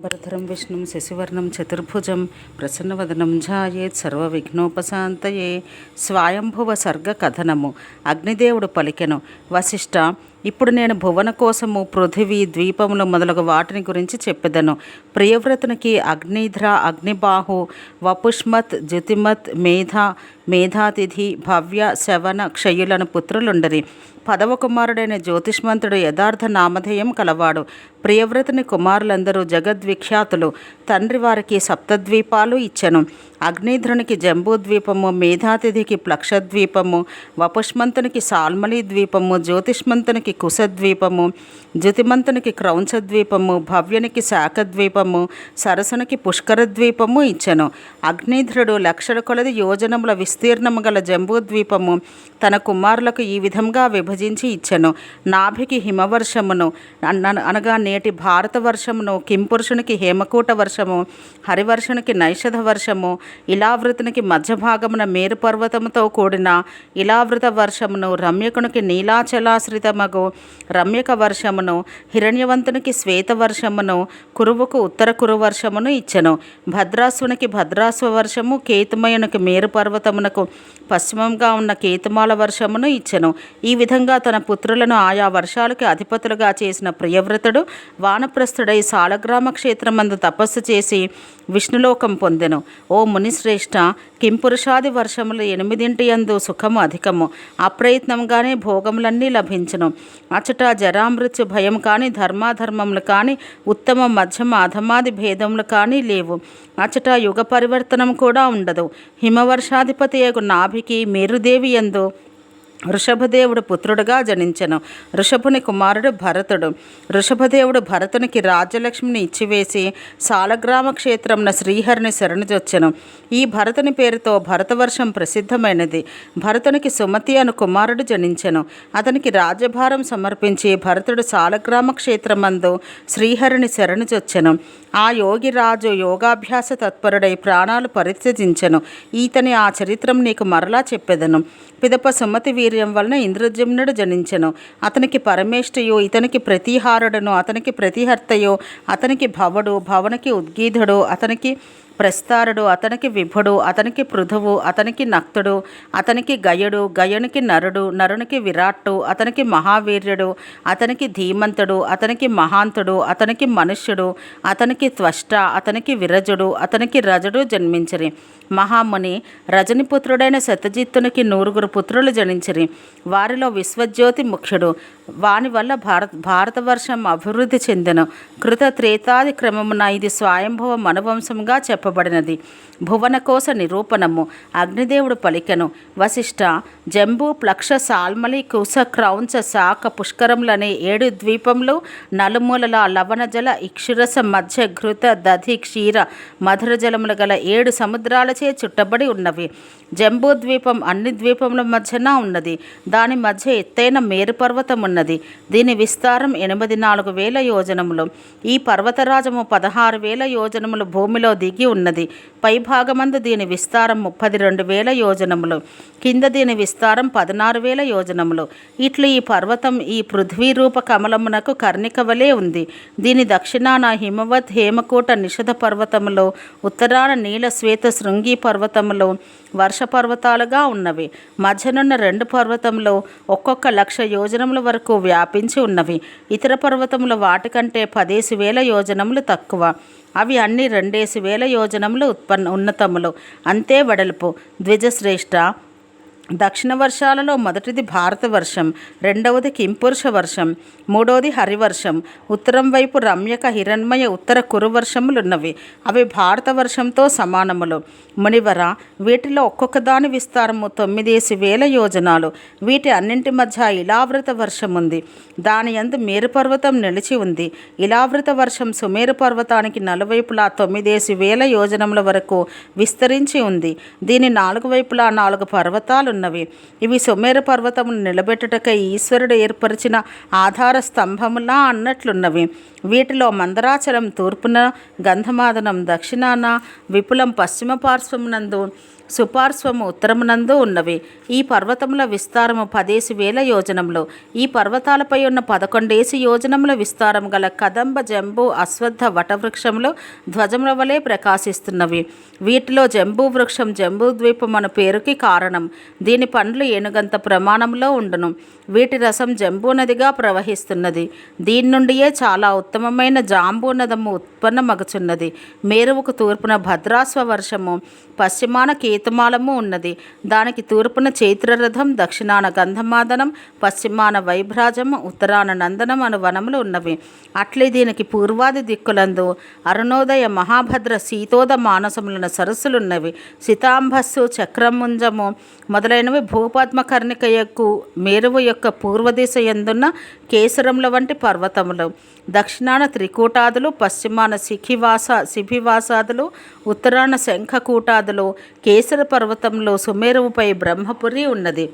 భరధరం విష్ణుం శశివర్ణం చతుర్భుజం ప్రసన్నవదనం ఝాయేత్ సర్వవిఘ్నోపశాంతయే. స్వయంభువ సర్గ కథనము అగ్నిదేవుడు పలికెను. వశిష్ఠ ఇప్పుడు నేను భువన కోసము పృథివీ ద్వీపములు మొదలగు వాటిని గురించి చెప్పెదను. ప్రియవ్రతునికి అగ్నిధ్ర అగ్నిబాహు వపుష్మత్ జ్యుతిమత్ మేధ మేధాతిథి భవ్య శవన క్షయులను పుత్రులుండరి. పదవ కుమారుడైన జ్యోతిష్మంతుడు యథార్థ నామధేయం కలవాడు. ప్రియవ్రతుని కుమారులందరూ జగద్విఖ్యాతులు. తండ్రి వారికి సప్తద్వీపాలు ఇచ్చెను. అగ్నిధ్రునికి జంబూద్వీపము మేధాతిథికి ప్లక్షద్వీపము వపుష్మంతునికి సాల్మలి ద్వీపము జ్యోతిష్మంతునికి కుశద్వీపము జ్యుతిమంతునికి క్రౌంచద్వీపము భవ్యునికి శాఖద్వీపము సరసునికి పుష్కర ద్వీపము ఇచ్చెను. అగ్నిధ్రుడు లక్షల కొలది యోజనముల విస్తీర్ణము గల జంబూద్వీపము తన కుమారులకు ఈ విధంగా విభజ విభజించి ఇచ్చెను. నాభికి హిమవర్షమును అనగా నేటి భారత వర్షమును కింపురుషునికి హేమకూట వర్షము హరివర్షునికి నైషధ వర్షము ఇలావృతునికి మధ్య భాగమున మేరు పర్వతముతో కూడిన ఇలావృత వర్షమును రమ్యకునికి నీలాచలాశ్రితమగు రమ్యక వర్షమును హిరణ్యవంతునికి శ్వేత వర్షమును కురువుకు ఉత్తర కురు వర్షమును ఇచ్చెను. భద్రాసునికి భద్రాసు వర్షము కేతుమయునికి మేరు పర్వతమునకు పశ్చిమంగా ఉన్న కేతుమాల వర్షమును ఇచ్చెను. ఈ విధంగా తన పుత్రులను ఆయా వర్షాలకి అధిపతులుగా చేసిన ప్రియవ్రతుడు వానప్రస్థుడై సాలగ్రామ క్షేత్రమందు తపస్సు చేసి విష్ణులోకం పొందెను. ఓ మునిశ్రేష్ఠ కింపురుషాది వర్షములు ఎనిమిదింటి యందు సుఖము అధికము. అప్రయత్నంగానే భోగములన్నీ లభించను. అచట జరామృత్యు భయం కానీ ధర్మాధర్మములు కానీ ఉత్తమ మధ్యమ అధమాది భేదములు కానీ లేవు. అచట యుగ పరివర్తనం కూడా ఉండదు. హిమవర్షాధిపతి యగు నాభికి మేరుదేవి యందు వృషభదేవుడు పుత్రుడుగా జనించెను. ఋషభుని కుమారుడు భరతుడు. ఋషభదేవుడు భరతునికి రాజ్యలక్ష్మిని ఇచ్చివేసి సాలగ్రామ క్షేత్రంన శ్రీహరిని శరణుజొచ్చెను. ఈ భరతుని పేరుతో భరతవర్షం ప్రసిద్ధమైనది. భరతునికి సుమతి అను కుమారుడు జనించెను. అతనికి రాజ్యభారం సమర్పించి భరతుడు సాలగ్రామ క్షేత్రమందు శ్రీహరిని శరణుజొచ్చెను. ఆ యోగి రాజు యోగాభ్యాస తత్పరుడై ప్రాణాలు పరిత్యజించెను. ఈతని ఆ చరిత్రం నీకు మరలా చెప్పెదను. పిదప సుమతి వీర్యం వలన ఇంద్రజమ్నుడు జనించెను. అతనికి పరమేష్ఠయు ఇతనికి ప్రతిహారుడను అతనికి ప్రతిహర్తయు అతనికి భవడు భవనకి ఉద్గీధుడు అతనికి ప్రస్తారుడు అతనికి విభుడు అతనికి పృథువు అతనికి నక్తుడు అతనికి గయుడు గయునికి నరుడు నరునికి విరాట్టు అతనికి మహావీర్యుడు అతనికి ధీమంతుడు అతనికి మహాంతుడు అతనికి మనుష్యుడు అతనికి త్వష్ట అతనికి విరజుడు అతనికి రజుడు జన్మించిరి. మహాముని రజనిపుత్రుడైన శతజిత్తునికి నూరుగురు పుత్రులు జనించిరి. వారిలో విశ్వజ్యోతి ముఖ్యుడు. వాని వల్ల భారత భారతవర్షం అభివృద్ధి చెందను. కృత త్రేతాది క్రమమున ఇది స్వయంభవ మనవంశంగా చెప్పబడినది. భువనకోశ నిరూపణము. అగ్నిదేవుడు పలికెను. వశిష్ఠ జంబూ ప్లక్ష సాల్మలి కుశ క్రౌంచ శాఖ పుష్కరములనే ఏడు ద్వీపములు నలుమూలల లవణజల ఇక్షురస మధ్య ఘృత దధి క్షీర మధుర జలములు గల ఏడు సముద్రాలచే చుట్టబడి ఉన్నవి. జంబూ ద్వీపం అన్ని ద్వీపముల మధ్యన ఉన్నది. దాని మధ్య ఎత్తైన మేరు పర్వతం ఉన్నది. దీని విస్తారం ఎనిమిది నాలుగు వేల యోజనములు. ఈ పర్వతరాజము పదహారు వేల యోజనములు భూమిలో దిగి ఉన్నది. పైభాగమందు దీని విస్తారం ముప్పది రెండు వేల యోజనములు. కింద దీని విస్తారం పదనారు వేల యోజనములు. ఇట్లు ఈ పర్వతం ఈ పృథ్వీ రూప కమలమునకు కర్ణిక వలె ఉంది. దీని దక్షిణాన హిమవత్ హేమకూట నిషధ పర్వతములో ఉత్తరాన నీల శ్వేత శృంగి పర్వతములో వర్ష పర్వతాలుగా ఉన్నవి. మధ్యనున్న రెండు పర్వతంలో ఒక్కొక్క లక్ష యోజనముల వరకు వ్యాపించి ఉన్నవి. ఇతర పర్వతముల వాటికంటే పదేసి వేల యోజనములు తక్కువ. అవి అన్ని రెండేసి వేల యోజనములు ఉత్పన్న ఉన్నతములు. అంతే వెడల్పు. ద్విజశ్రేష్ఠ దక్షిణ వర్షాలలో మొదటిది భారత వర్షం రెండవది కింపురుష వర్షం మూడవది హరివర్షం ఉత్తరం వైపు రమ్యక హిరణ్మయ ఉత్తర కురు వర్షములున్నవి. అవి భారత వర్షంతో సమానములు. మునివర వీటిలో ఒక్కొక్క దాని విస్తారము తొమ్మిదేసి వేల యోజనాలు. వీటి అన్నింటి మధ్య ఇలావృత వర్షం ఉంది దాని యందు మేరు పర్వతం నిలిచి ఉంది. ఇలావృత వర్షం సుమేరు పర్వతానికి నలువైపులా తొమ్మిదేసి వేల యోజనముల వరకు విస్తరించి ఉంది. దీని నాలుగు వైపులా నాలుగు పర్వతాలు ఉన్నవి. ఇవి సుమేర పర్వతమును నిలబెట్టుటకై ఈశ్వరుడు ఏర్పరిచిన ఆధార స్తంభములా అన్నట్లున్నవి. వీటిలో మందరాచలం తూర్పున గంధమాదనం దక్షిణాన విపులం పశ్చిమ పార్శ్వమునందు సుపార్శ్వము ఉత్తరమునందు ఉన్నవి. ఈ పర్వతముల విస్తారము పదేసి వేల యోజనములు. ఈ పర్వతాలపై ఉన్న పదకొండేసి యోజనముల విస్తారం గల కదంబ జంబు అశ్వత్థ వటవృక్షములు ధ్వజముల వలె ప్రకాశిస్తున్నవి. వీటిలో జంబూ వృక్షం జంబూ ద్వీపం అను పేరుకి కారణం. దీని పండ్లు ఏనుగంత ప్రమాణంలో ఉండును. వీటి రసం జంబూ నదిగా ప్రవహిస్తున్నది. దీని నుండియే చాలా ఉత్తమమైన జాంబూ నదము ఉత్పన్నమగుచున్నది. మేరువుకు తూర్పున భద్రాస్వ వర్షము పశ్చిమాన కేతుమాలము ఉన్నది. దానికి తూర్పున చైత్రరథం దక్షిణాన గంధమాదనం పశ్చిమాన వైభ్రాజము ఉత్తరాన నందనం అను వనములు ఉన్నవి. అట్లే దీనికి పూర్వాది దిక్కులందు అరుణోదయ మహాభద్ర శీతోద మానసములైన సరస్సులున్నవి. శితాంబస్సు చక్రముంజము మొదలైనవి భూపద్మకర్ణిక యొక్క మేరువు యొక్క పూర్వదిశ ఎందున్న కేసరముల వంటి పర్వతములు. దక్షిణాన త్రికూటాదులు పశ్చిమాన శిఖివాస శిభివాసాదులు ఉత్తరాన శంఖకూటాదులు కేస కేసర పర్వతంలో సుమేరువుపై బ్రహ్మపురి ఉన్నది.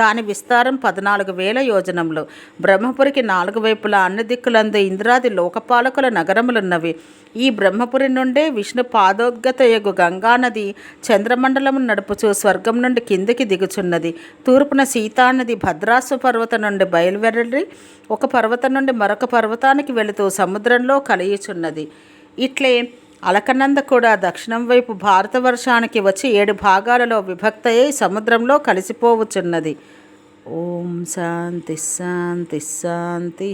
దాని విస్తారం పద్నాలుగు వేల యోజనంలో. బ్రహ్మపురికి నాలుగు వైపులా అన్ని దిక్కులందు ఇంద్రాది లోకపాలకుల నగరములున్నవి. ఈ బ్రహ్మపురి నుండే విష్ణు పాదోద్గతయగు గంగానది చంద్రమండలము నడుపుచు స్వర్గం నుండి కిందికి దిగుచున్నది. తూర్పున సీతానది భద్రాసు పర్వతం నుండి బయలువెరలి ఒక పర్వతం నుండి మరొక పర్వతానికి వెళుతూ సముద్రంలో కలియుచున్నది. ఇట్లే అలకనంద కూడా దక్షిణం వైపు భారతవర్షానికి వచ్చి ఏడు భాగాలలో విభక్తయ్యి సముద్రంలో కలిసిపోవచ్చున్నది ఓం శాంతి శాంతి శాంతి.